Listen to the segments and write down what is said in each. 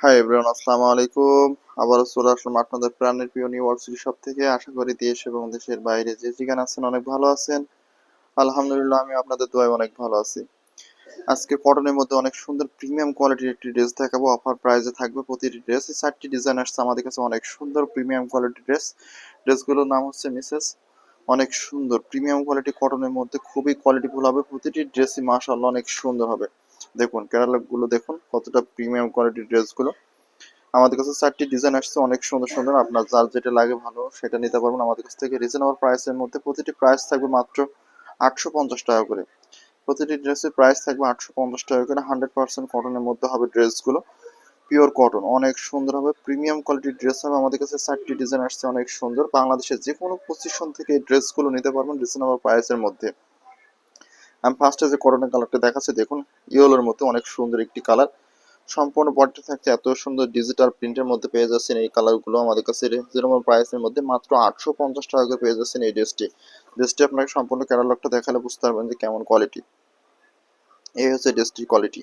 Hi everyone আসসালামু আলাইকুম। আবারও চলে আসলাম আপনাদের প্রাণের প্রিয় থেকে। আশা করি দেশ এবং দেশের বাইরে যে যেখানে আছেন অনেক ভালো আছেন। আলহামদুলিল্লাহ, আমি আপনাদের দোয়ায় অনেক ভালো আছি। আজকে কটনের মধ্যে অনেক সুন্দর প্রিমিয়াম কোয়ালিটির একটি ড্রেস দেখাবো। অফার প্রাইসে থাকবে প্রতিটি ড্রেস চারটি ডিজাইন আসছে আমাদের কাছে অনেক সুন্দর প্রিমিয়াম কোয়ালিটির ড্রেস ড্রেসগুলোর নাম হচ্ছে মিসেস অনেক সুন্দর প্রিমিয়াম কোয়ালিটি কটনের মধ্যে খুবই কোয়ালিটিফুল হবে। প্রতিটি ড্রেসই মাশাআল্লাহ অনেক সুন্দর হবে। দেখুন ক্যাটালগগুলো দেখুন, কতটা প্রিমিয়াম কোয়ালিটির ড্রেসগুলো আমাদের কাছে চারটি ডিজাইন আসছে, অনেক সুন্দর সুন্দর। আপনার যার যেটা লাগে ভালো, সেটা নিতে পারবেন। আমাদের কাছ থেকে রিজনেবল প্রাইসের মধ্যে প্রতিটি প্রাইস থাকবে মাত্র আটশো পঞ্চাশ টাকা করে। প্রতিটি ড্রেসের প্রাইস থাকবে আটশো পঞ্চাশ টাকা করে। হান্ড্রেড পার্সেন্ট কটনের মধ্যে হবে ড্রেসগুলো পিওর কটন অনেক সুন্দর হবে। প্রিমিয়াম কোয়ালিটির ড্রেস হবে। আমাদের কাছে চারটি ডিজাইন আসছে, অনেক সুন্দর। বাংলাদেশের যে কোনো পজিশন থেকে এই ড্রেসগুলো নিতে পারবেন রিজনেবল প্রাইসের মধ্যে। আমি ফার্স্টে যে কটনের কালারটা দেখাচ্ছি, দেখুন ইয়েলোর মতো অনেক সুন্দর একটি কালার সম্পূর্ণ বডিটা থাকছে এত সুন্দর ডিজিটাল প্রিন্টের মধ্যে পেয়ে যাচ্ছেন এই কালারগুলো আমাদের কাছে রিজনেবল প্রাইসের মধ্যে মাত্র আটশো পঞ্চাশ টাকা করে পেয়ে যাচ্ছেন এই ড্রেসটি ড্রেসটি আপনাকে সম্পূর্ণ ক্যাটালগটা দেখালে বুঝতে পারবেন যে কেমন কোয়ালিটি এই হচ্ছে ড্রেসটির কোয়ালিটি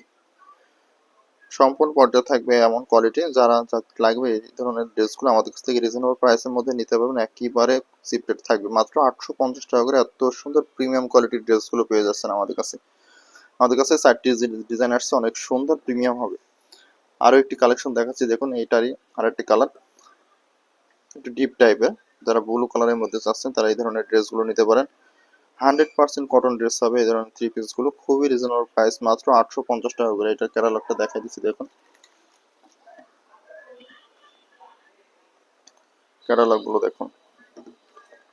সম্পূর্ণ পর্যায়ে থাকবে এমন কোয়ালিটি যারা লাগবে এই ধরনের ড্রেসগুলো আমাদের কাছ থেকে রিজনেবল প্রাইসের মধ্যে নিতে পারবেন। একেবারে সিপ্রেট থাকবে। মাত্র আটশো পঞ্চাশ টাকা করে এত সুন্দর প্রিমিয়াম কোয়ালিটির ড্রেসগুলো পেয়ে যাচ্ছেন আমাদের কাছে। আমাদের কাছে চারটি ডিজাইন আসছে, অনেক সুন্দর প্রিমিয়াম হবে। আরও একটি কালেকশন দেখাচ্ছি, দেখুন এইটারই আর একটি কালার একটু ডিপ টাইপের যারা ব্লু কালারের মধ্যে চাচ্ছেন, তারা এই ধরনের ড্রেসগুলো নিতে পারেন। হান্ড্রেড পার্সেন্ট কটন ড্রেস হবে। এই ধরনের থ্রি পিসগুলো খুবই রিজনেবল প্রাইস মাত্র আটশো পঞ্চাশ টাকা করে। এটার ক্যাটালগটা দেখাই দিচ্ছি, দেখুন। ক্যাটালগুলো দেখুন।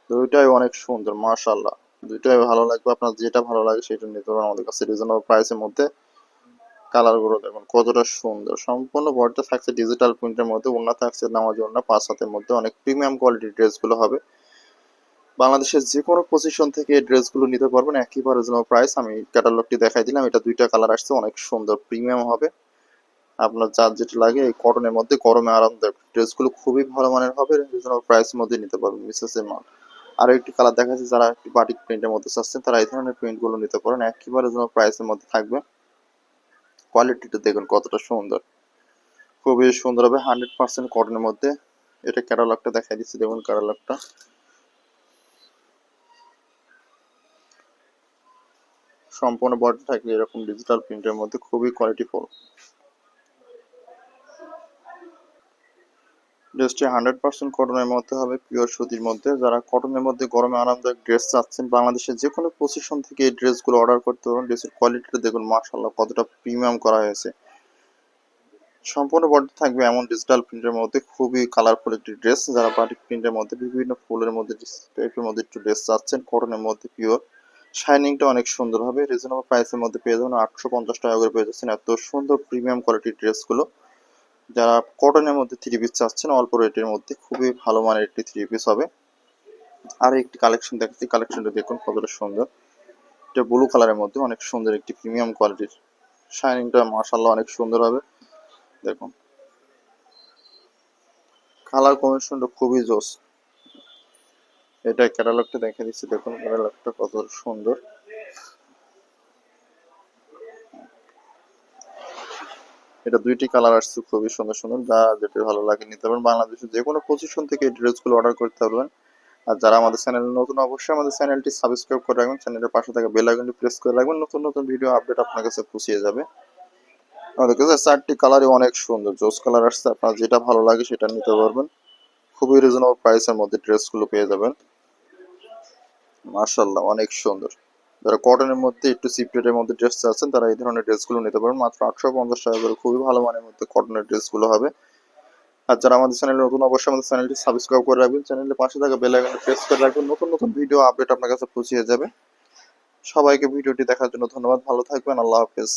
দুইটাই অনেক সুন্দর মাশাল্লাহ দুইটাই ভালো লাগবে, আপনার যেটা ভালো লাগে সেটা নিতে পারেন আমাদের কাছে। রিজনেবল প্রাইসের মধ্যে কালারগুলো দেখুন, কতটা সুন্দর। সম্পূর্ণ বডিটা থাকছে ডিজিটাল প্রিন্টের মধ্যে ওনা থাকছে নামাজ ওনা পাঁচ হাতের মধ্যে। অনেক প্রিমিয়াম কোয়ালিটির ড্রেসগুলো হবে। বাংলাদেশের যে কোনো পজিশন থেকে এই ড্রেসগুলো নিতে পারবেন। একেবারে রিজনেবল প্রাইস আমি ক্যাটালগটি দেখাই দিলাম। এটা দুইটা কালার আসছে। অনেক সুন্দর প্রিমিয়াম হবে। আপনার যার যেটা লাগে এই কটনের মধ্যে গরমে আরামদায়ক ড্রেসগুলো খুবই ভালো মানের হবে। রিজনেবল প্রাইসের মধ্যে নিতে পারবেন মিসেস এর আরও একটি কালার দেখা যাচ্ছে যারা একটি বাটিক প্রিন্টের মধ্যে চাচ্ছেন, তারা এই ধরনের প্রিন্টগুলো নিতে পারেন। একেবারে রিজনেবল প্রাইসের মধ্যে থাকবে। কোয়ালিটিটা দেখুন কতটা সুন্দর। খুবই সুন্দর হবে। হান্ড্রেড পার্সেন্ট কটনের মধ্যে। এটা ক্যাটালগটা দেখাই দিচ্ছি। দেখুন ক্যাটালগটা সম্পূর্ণ বডি থাকবে এরকম ডিজিটাল প্রিন্টের মধ্যে খুবই কোয়ালিটি কোয়ালিটিফুল ড্রেসটি হান্ড্রেড পার্সেন্ট কটনের মধ্যে হবে পিওর সুতির মধ্যে। যারা কটনের মধ্যে গরমে আরামদায়ক ড্রেস চাচ্ছেন, বাংলাদেশের যে কোনো পজিশন থেকে এই ড্রেসগুলো অর্ডার করতে পারবেন। ড্রেসের কোয়ালিটিটা দেখুন মার্শাল্লাহ কতটা প্রিমিয়াম করা হয়েছে। সম্পূর্ণ বডি থাকবে এমন ডিজিটাল প্রিন্টের মধ্যে, খুবই কালারফুল একটি ড্রেস যারা বাটিক প্রিন্টের মধ্যে, বিভিন্ন ফুলের মধ্যে টাইপের মধ্যে একটু ড্রেস চাচ্ছেন কটনের মধ্যে পিওর শাইনিংটা অনেক সুন্দর হবে। রিজনেবল প্রাইসের মধ্যে পেয়ে যাবেন। আটশো পঞ্চাশ টাকা করে পেয়ে যাচ্ছেন। এত সুন্দর প্রিমিয়াম কোয়ালিটির ড্রেসগুলো। যারা কটনের মধ্যে থ্রি পিস চাচ্ছেন, অল্প রেটের মধ্যে খুবই ভালো মানের একটি থ্রি পিস হবে। আর একটি কালেকশন দেখাচ্ছি। কালেকশনটা দেখুন কতটা সুন্দর। এটা ব্লু কালারের মধ্যে অনেক সুন্দর একটি প্রিমিয়াম কোয়ালিটির শাইনিংটা মার্শাল্লাহ অনেক সুন্দর হবে। দেখুন। কালার কম্বিনেশনটা খুবই জোস। এটা ক্যাটালগটা দেখে দিচ্ছি। দেখুন ক্যাটালগটা কত সুন্দর। এটা দুইটি কালার আসছে, খুবই সুন্দর সুন্দর। যা যেটা ভালো লাগে নিতে পারবেন। বাংলাদেশের যে কোনো পজিশন থেকে এই ড্রেসগুলো অর্ডার করতে পারবেন। আর যারা আমাদের চ্যানেল নতুন, অবশ্যই আমাদের চ্যানেলটি সাবস্ক্রাইব করে রাখবেন। চ্যানেলের পাশে থাকা বেল আইকনটি প্রেস করে রাখবেন। নতুন নতুন ভিডিও আপডেট আপনার কাছে পৌঁছে যাবে। আমাদের কাছে চারটি কালারই অনেক সুন্দর। জোস কালার আসছে, আপনার যেটা ভালো লাগে সেটা নিতে পারবেন। খুবই রিজনেবল প্রাইসের মধ্যে ড্রেসগুলো পেয়ে যাবেন। মার্শাল্লাহ অনেক সুন্দর। যারা কটনের মধ্যে একটু সিপ্রেটের মধ্যে ড্রেস চাচ্ছেন তারা এই ধরনের ড্রেসগুলো নিতে পারেন মাত্র আটশো পঞ্চাশ টাকা করে খুবই ভালো মানের মধ্যে কটনের ড্রেসগুলো হবে। আর যারা আমাদের চ্যানেলে নতুন, অবশ্যই আমাদের চ্যানেলটি সাবস্ক্রাইব করে রাখবেন। চ্যানেলে পাশে থাকা বেল আইকনটি প্রেস করে রাখবেন। নতুন নতুন ভিডিও আপডেট আপনার কাছে পৌঁছে যাবে। সবাইকে ভিডিওটি দেখার জন্য ধন্যবাদ। ভালো থাকবেন। আল্লাহ হাফেজ।